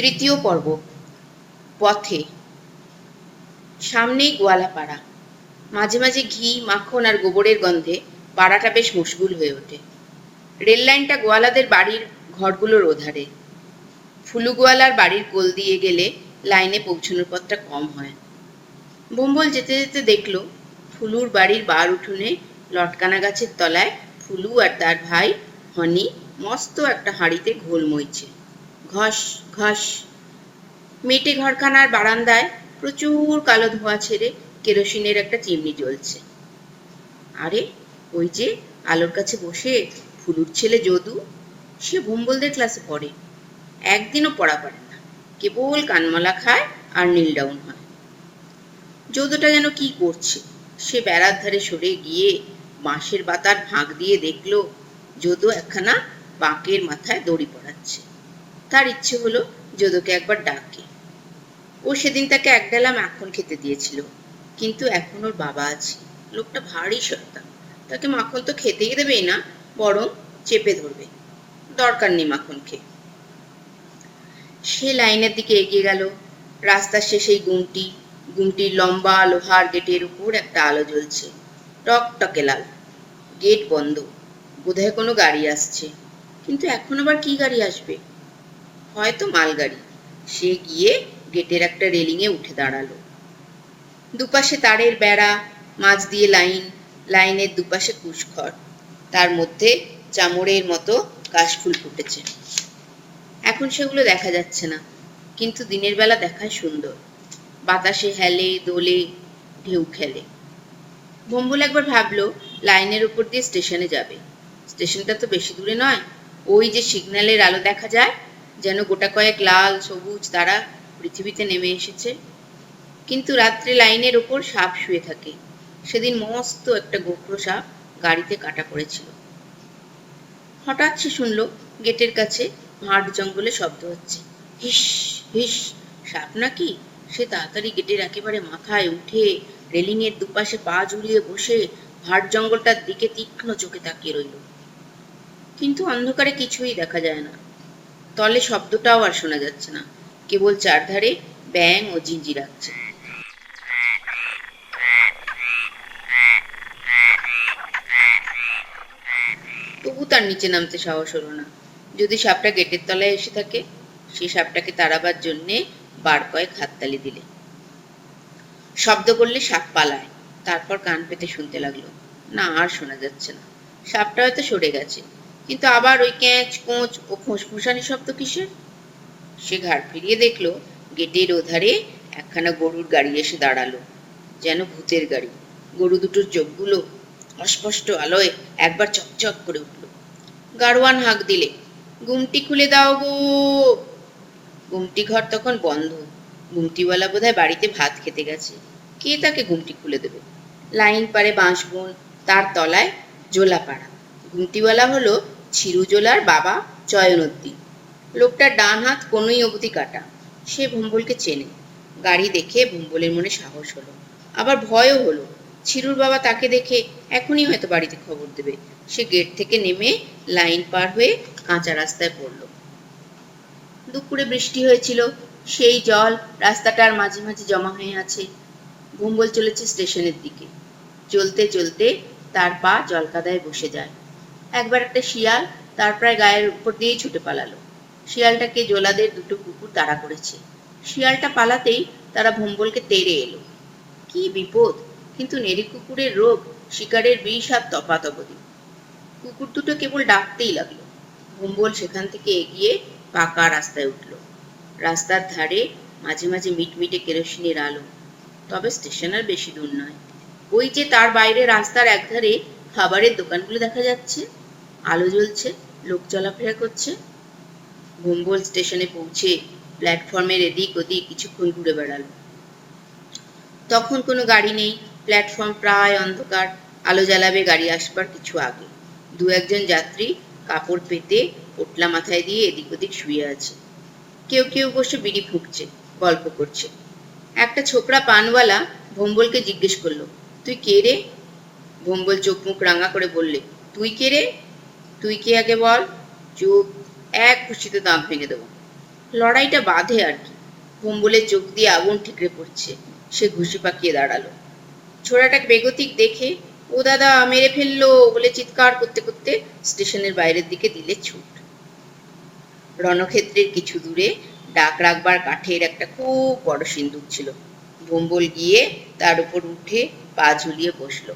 তৃতীয় পর্ব। পথে। সামনেই গোয়ালাপাড়া। মাঝে মাঝে ঘি, মাখন আর গোবরের গন্ধে পাড়াটা বেশ মশগুল হয়ে ওঠে। রেল লাইনটা গোয়ালাদের বাড়ির ঘরগুলোর ওধারে। ফুলু গোয়ালার বাড়ির কোল দিয়ে গেলে লাইনে পৌঁছানোর পথটা কম হয়। বোম্বল যেতে যেতে দেখল, ফুলুর বাড়ির বার উঠোনে লটকানা গাছের তলায় ফুলু আর তার ভাই হনি মস্ত একটা হাঁড়িতে ঘোল মইছে। ঘস ঘস মেটে ঘরখানার বারান্দায় প্রচুর কালো ধোঁয়া ছেড়ে কেরোসিনের একটা চিমনি জ্বলছে। আরে, ওই যে আলোর কাছে বসে ফুলুর ছেলে যদু, সে ভুম্বলদের ক্লাসে পড়ে। একদিনও পড়া পারে না। কেবল কানমালা খায় আর নীল ডাউন হয়। যদুটা যেন কি করছে? সে বেড়ার ধারে সরে গিয়ে বাঁশের বাতার ফাঁক দিয়ে দেখল, যদু একখানা বাঁকের মাথায় দড়ি পড়াচ্ছে তার ইচ্ছে হলো যদুকে একবার ডাকে। ও সেদিন তাকে এক ডালা মাখন খেতে দিয়েছিল, কিন্তু এখন ওর বাবা আছে। লোকটা ভারী শয়তান তাকে মাখন তো খেতেই দেবেই না, বরং চেপে ধরবে। দরকার নেই মাখন খেয়ে। সে লাইনের দিকে এগিয়ে গেল। রাস্তার শেষেই গুমটি, গুমটির লম্বা লোহার গেটের উপর একটা আলো জ্বলছে। টকটকে লাল। গেট বন্ধ। বোধহয় কোনো গাড়ি আসছে। কিন্তু এখন আবার কি গাড়ি আসবে? হয়তো মালগাড়ি। সে গিয়ে গেটের একটা রেলিংয়ে উঠে দাঁড়াল। দুপাশে তারের বেড়া, মাঝ দিয়ে লাইন, লাইনের দুপাশে কুশখড় তার মধ্যে চামড়ের মতো কাশফুল ফুটেছে। এখন সেগুলো দেখা যাচ্ছে না, কিন্তু দিনের বেলা দেখায় সুন্দর। বাতাসে হেলে, দোলে, ঢেউ খেলে। ভম্বুল একবার ভাবলো, লাইনের উপর দিয়ে স্টেশনে যাবে। স্টেশনটা তো বেশি দূরে নয়। ওই যে সিগন্যালের আলো দেখা যায় যেন গোটা কয়েক লাল, সবুজ তারা পৃথিবীতে নেমে এসেছে। কিন্তু রাত্রে লাইনের ওপর সাপ শুয়ে থাকে। সেদিন মস্ত একটা গোখরো সাপ গাড়িতে কাটা পড়েছিল। হঠাৎ সে শুনলো, গেটের কাছে মাঠ জঙ্গলে শব্দ হচ্ছে। হিস হিস, সাপ নাকি? সে তাড়াতাড়ি গেটের একেবারে মাথায় উঠে রেলিংয়ের দুপাশে পা ঝুলিয়ে বসে ভাট জঙ্গলটার দিকে তীক্ষ্ণ চোখে তাকিয়ে রইল। কিন্তু অন্ধকারে কিছুই দেখা যায় না। তলে শব্দটাও আর শোনা যাচ্ছে না। কেবল চারধারে ব্যাং ও ঝিঁঝি রাখছে তবু তার নিচে নামতে সাহস হলো না। যদি সাপটা গেটের তলায় এসে থাকে, সে সাপটাকে তাড়াবার জন্যে বার কয়েক হাততালি দিলে। শব্দ করলে সাপ পালায়। তারপর কান পেতে শুনতে লাগল। না, আর শোনা যাচ্ছে না। সাপটা হয়তো সরে গেছে। কিন্তু আবার ওই ক্যাঁচ, কোঁচ ও ফোঁসফুসানি শব্দ কিসের? সে ঘাড় ফিরিয়ে দেখল, গেটের ওধারে একখানা গরুর গাড়ি এসে দাঁড়াল, যেন ভূতের গাড়ি। গরু দুটোর চোখগুলো অস্পষ্ট আলোয় একবার চকচক করে উঠল। গাড়োয়ান হাঁক দিলে, গুমটি খুলে দাও গো। গুমটি ঘর তখন বন্ধ। গুমটিওয়ালা বোধহয় বাড়িতে ভাত খেতে গেছে। কে তাকে গুমটি খুলে দেবে? লাইন পারে বাঁশবন, তার তলায় জোলাপাড়া। গুমটিওয়ালা হলো ছিরুজোলার বাবা চয়নউদ্দিন লোকটার ডান হাত কোনোই অবধি কাটা। সে ভম্বলকে চেনে। গাড়ি দেখে ভম্বলের মনে সাহস হলো। আবার ভয়ও হলো। ছিরুর বাবা তাকে দেখে এখনই হয়তো বাড়িতে খবর দেবে। সে গেট থেকে নেমে লাইন পার হয়ে কাঁচা রাস্তায় পড়ল। দুপুরে বৃষ্টি হয়েছিল। সেই জল রাস্তাটার মাঝে মাঝে জমা হয়ে আছে। ভম্বল চলেছে স্টেশনের দিকে। চলতে চলতে তার পা জলকাদায় বসে যায়। একবার একটা শিয়াল তার প্রায় গায়ের উপর দিয়েই ছুটে পালালো। শিয়ালটাকে জোলাদের দুটো কুকুর তাড়া করেছে। শিয়ালটা পালাতেই তারা ভম্বলকে তেড়ে এলো। কি বিপদ! কিন্তু নেড়ি কুকুরের রোগ, শিকারের বিষ আর তপাতপদি কুকুর দুটো কেবল ডাকতেই লাগল। ভম্বল সেখান থেকে এগিয়ে পাকা রাস্তায় উঠল। রাস্তার ধারে মাঝে মাঝে মিটমিটে কেরোসিনের আলো। তবে স্টেশন আর বেশি দূর নয়। ওই যে তার বাইরে রাস্তার একধারে খাবারের দোকানগুলো দেখা যাচ্ছে। আলো জ্বলছে, লোক চলাফেরা করছে। ভম্বল স্টেশনে পৌঁছে প্ল্যাটফর্মের এদিক ওদিক কিছুক্ষণ ঘুরে বেড়ালো। তখন কোনো গাড়ি নেই প্ল্যাটফর্ম প্রায় অন্ধকার, আলো জ্বালাবে গাড়ি আসবার কিছু আগে। দু একজন যাত্রী কাপড় পেতে পোটলা মাথায় দিয়ে এদিক ওদিক শুয়ে আছে। কেউ কেউ বসে বিড়ি ফুঁকছে, গল্প করছে। একটা ছোকরা পানওয়ালা ভোম্বলকে জিজ্ঞেস করল, তুই কে রে? ভোম্বল চোখ মুখ রাঙা করে বললে, তুই কে রে? তুই কি আগে বল? চুপ, এক খুশিতে দাঁত ভেঙে দেবো। লড়াইটা বাঁধে আর কি। ভম্বলের চোখ দিয়ে আগুন ঠিকরে পড়ছে। সে ঘুষি পাকিয়ে দাঁড়াল। ছোড়াটাকে বেগতিক দেখে, ও দাদা, মেরে ফেলল, বলে চিৎকার করতে করতে স্টেশনের বাইরের দিকে দিলে ছুট। রণক্ষেত্রের কিছু দূরে ডাক রাখবার কাঠের একটা খুব বড় সিন্দুক ছিল। ভম্বল গিয়ে তার উপর উঠে পা ঝুলিয়ে বসল।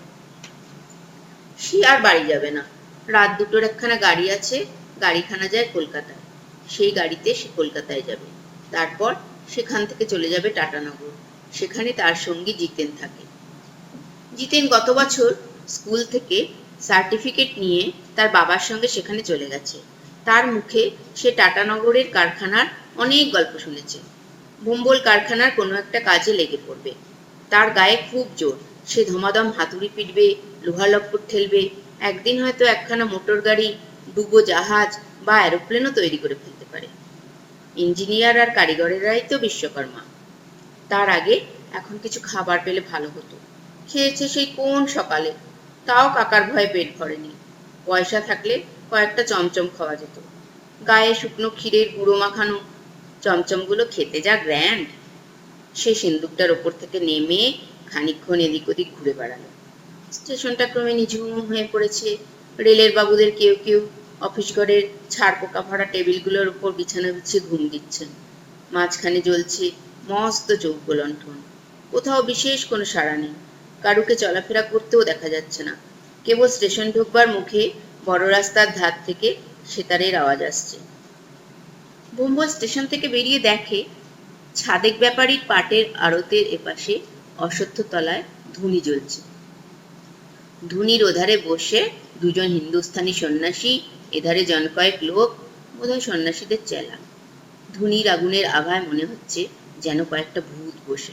সে আর বাড়ি যাবে না। রাত দুটোর একখানা গাড়ি আছে, গাড়িখানা যায় কলকাতায়। সেই গাড়িতে সে কলকাতায় যাবে। তারপর সেখান থেকে চলে যাবে টাটানগর সেখানে তার সঙ্গী জিতেন থাকে। জিতেন গত বছর স্কুল থেকে সার্টিফিকেট নিয়ে তার বাবার সঙ্গে সেখানে চলে গেছে। তার মুখে সে টাটানগরের কারখানার অনেক গল্প শুনেছে। ভম্বল কারখানার কোনো একটা কাজে লেগে পড়বে। তার গায়ে খুব জোর। সে ধমাধম হাতুড়ি পিটবে লোহা লক্কর ঠেলবে একদিন হয়তো একখানা মোটর গাড়ি ডুবো জাহাজ বা অ্যারোপ্লেনও তৈরি করে ফেলতে পারে। ইঞ্জিনিয়ার আর কারিগরেরাই তো বিশ্বকর্মা। তার আগে এখন কিছু খাবার পেলে ভালো হতো। খেয়েছে সেই কোন সকালে? তাও কাকার ভয়ে পেট ভরেনি। পয়সা থাকলে কয়েকটা চমচম খাওয়া যেত। গায়ে শুকনো ক্ষীরের গুঁড়ো মাখানো। চমচমগুলো খেতে যা গ্র্যান্ড সে সিন্দুকটার ওপর থেকে নেমে খানিকক্ষণ এদিক ওদিক ঘুরে বেড়ালো। স্টেশনটা ক্রমে নিঝুম হয়ে পড়েছে। রেলের বাবুদের কেউ কেউ অফিস ঘরের ছাড় পোকা ভরা টেবিলগুলোর উপর বিছানা বিছিয়ে ঘুম দিচ্ছেন। মাঝখানে জ্বলছে মস্ত চৌকো লণ্ঠন কোথাও বিশেষ কোনো সাড়া নেই। কারুকে চলাফেরা করতেও দেখা যাচ্ছে না। কেবল স্টেশন ঢুকবার মুখে বড় রাস্তার ধার থেকে সেতারের আওয়াজ আসছে। বোম্বল স্টেশন থেকে বেরিয়ে দেখে ছাদেক ব্যাপারীর পাটের আড়তের এপাশে অশ্বত্থ তলায় ধুনি জ্বলছে। ধুনির ওধারে বসে দুজন হিন্দুস্থানি সন্ন্যাসী, এধারে জন কয়েক লোক, বোধহয় সন্ন্যাসীদের চেলা। ধুনির আগুনের আভায় মনে হচ্ছে যেন কয়েকটা ভূত বসে।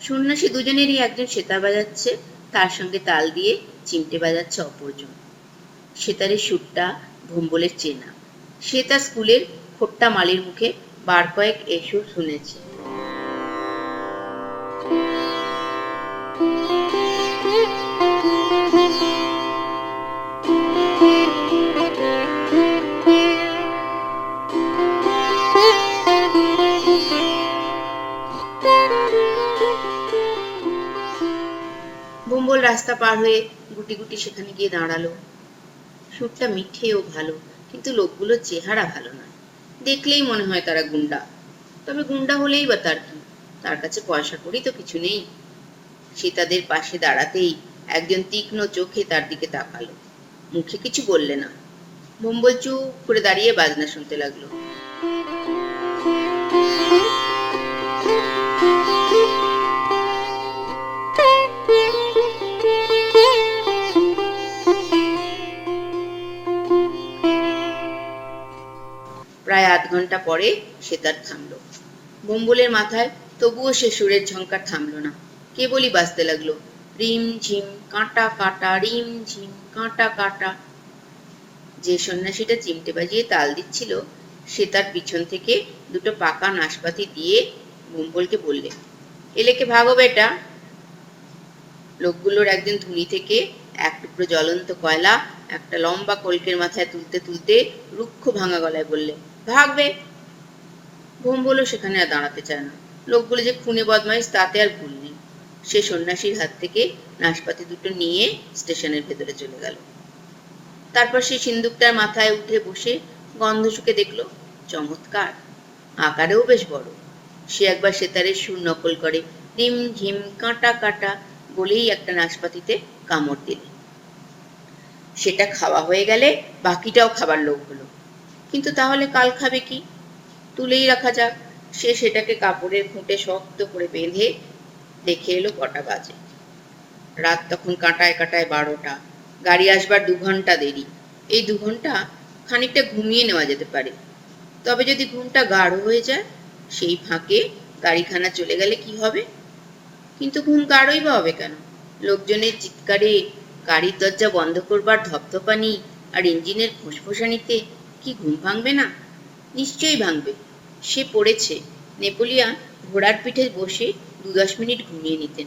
সন্ন্যাসী দুজনেরই একজন সেতার বাজাচ্ছে, তার সঙ্গে তাল দিয়ে চিমটে বাজাচ্ছে অপরজন। সেতারের সুরটা ভম্বলের চেনা। সে তার স্কুলের খোট্টা মালির মুখে বার কয়েক এসো শুনেছে। রাস্তা পার হয়ে গুটি গুটি সেখানে গিয়ে দাঁড়াল। সুরটা মিঠে ও ভালো, কিন্তু লোকগুলোর চেহারা ভালো না দেখলেই মনে হয় তারা গুন্ডা তবে গুন্ডা হলেই বা তার কি? তার কাছে পয়সা করি তো কিছু নেই। সে তাদের পাশে দাঁড়াতেই একজন তীক্ষ্ণ চোখে তার দিকে তাকালো। মুখে কিছু বললে না। বোম্বল চুপ করে দাঁড়িয়ে বাজনা শুনতে লাগল। ঘণ্টা পরে সেতার থামলো। বোম্বলের মাথায় তবুও সে সুরের ঝঙ্কার থামলো না। কেবলই বাজতে লাগল, রিম ঝিম, কাঁটা কাটা, রিম ঝিম, কাঁটা কাটা। যে সন্ন্যাসীটা চিমটে বাজিয়ে তাল দিচ্ছিল, সে তার পিছন থেকে দুটো পাকা নাশপাতি দিয়ে বোম্বলকে বললে এলেকে ভাগো বেটা? লোকগুলোর একজন ধুনি থেকে এক টুকরো জ্বলন্ত কয়লা, একটা লম্বা কলকের মাথায় তুলতে তুলতে রুক্ষ ভাঙা গলায় বললে ভাগবে। ভোম্বলও সেখানে আর দাঁড়াতে চায় না। লোকগুলো যে খুনে বদমাইশ, তাতে আর ভুল নেই। সে সন্ন্যাসীর হাত থেকে নাশপাতি দুটো নিয়ে স্টেশনের ভেতরে চলে গেল। তারপর সে সিন্দুকটার মাথায় উঠে বসে গন্ধ শুকে দেখল, চমৎকার। আকারেও বেশ বড়। সে একবার সেতারের সুর নকল করে রিম ঝিম কাঁটা কাটা বলেই একটা নাশপাতিতে কামড় দিলে। সেটা খাওয়া হয়ে গেলে বাকিটাও খাবার লোক হলো। কিন্তু তাহলে কাল খাবে কি? তুলেই রাখা যাক। সে সেটাকে কাপড়ের খুঁটে শক্ত করে বেঁধে দেখে এলো কটা বাজে। রাত তখন কাঁটায় কাঁটায় বারোটা। গাড়ি আসবার দু ঘণ্টা দেরি। এই দু ঘণ্টা খানিকটা ঘুমিয়ে নেওয়া যেতে পারে। তবে যদি ঘুমটা গাঢ় হয়ে যায়, সেই ফাঁকে গাড়িখানা চলে গেলে কি হবে? কিন্তু ঘুম গাঢ়ই বা হবে কেন? লোকজনের চিৎকারে, গাড়ির দরজা বন্ধ করবার ধপধপানি আর ইঞ্জিনের ফুসফুসানিতে কি ঘুম ভাঙবে না? নিশ্চয়ই ভাঙবে। সে পড়েছে। নেপোলিয়ান ঘোড়ার পিঠে বসে দু দশ মিনিট ঘুমিয়ে নিতেন।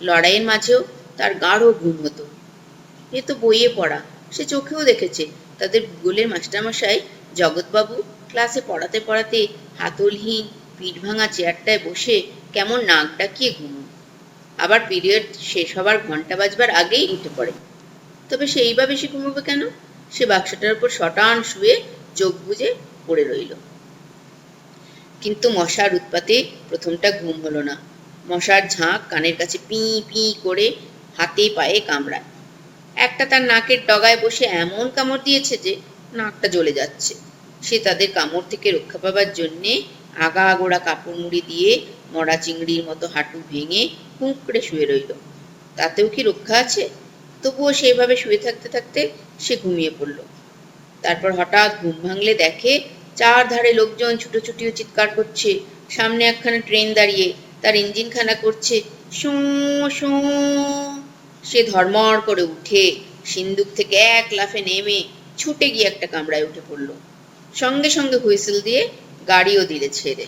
লড়াইয়ের মাঝেও তার গাঢ় ঘুম হতো। এ তো বইয়ে পড়া। সে চোখেও দেখেছে। তাদের ভূগোলের মাস্টারমশাই জগৎবাবু ক্লাসে পড়াতে পড়াতে হাতলহীন পিঠ ভাঙা চেয়ারটায় বসে কেমন নাক ডাকিয়ে ঘুমো আবার পিরিয়ড শেষ হবার ঘণ্টা বাজবার আগেই উঠে পড়ে। তবে সেইভাবে সে ঘুমোবে কেন? সে বাক্সটার উপর শটান শুয়ে চোখ বুজে পড়ে রইল। কিন্তু মশার উৎপাতে প্রথমটা ঘুম হলো না। মশার ঝাঁক কানের কাছে পি পি করে হাতে পায়ে কামড়ায়। একটা তার নাকের ডগায় বসে এমন কামড় দিয়েছে যে নাকটা জ্বলে যাচ্ছে। সে তাদের কামড় থেকে রক্ষা পাবার জন্যে আগা আগোড়া কাপড় মুড়ি দিয়ে মরা চিংড়ির মতো হাঁটু ভেঙে কুঁকড়ে শুয়ে রইল। তাতেও কি রক্ষা আছে? তবুও সেইভাবে শুয়ে থাকতে থাকতে সে ঘুমিয়ে পড়ল। তারপর হঠাৎ ঘুম ভাঙলে দেখে চার ধারে লোকজন ছুটোছুটি ও চিৎকার করছে। সামনে একখানা ট্রেন দাঁড়িয়ে তার ইঞ্জিনখানা করছে। Show show. সে ধর্মর করে উঠে সিন্দুক থেকে এক লাফে নেমে ছুটে গিয়ে একটা কামরায় উঠে পড়ল। সঙ্গে সঙ্গে হুইসেল দিয়ে গাড়িও দিলে ছেড়ে।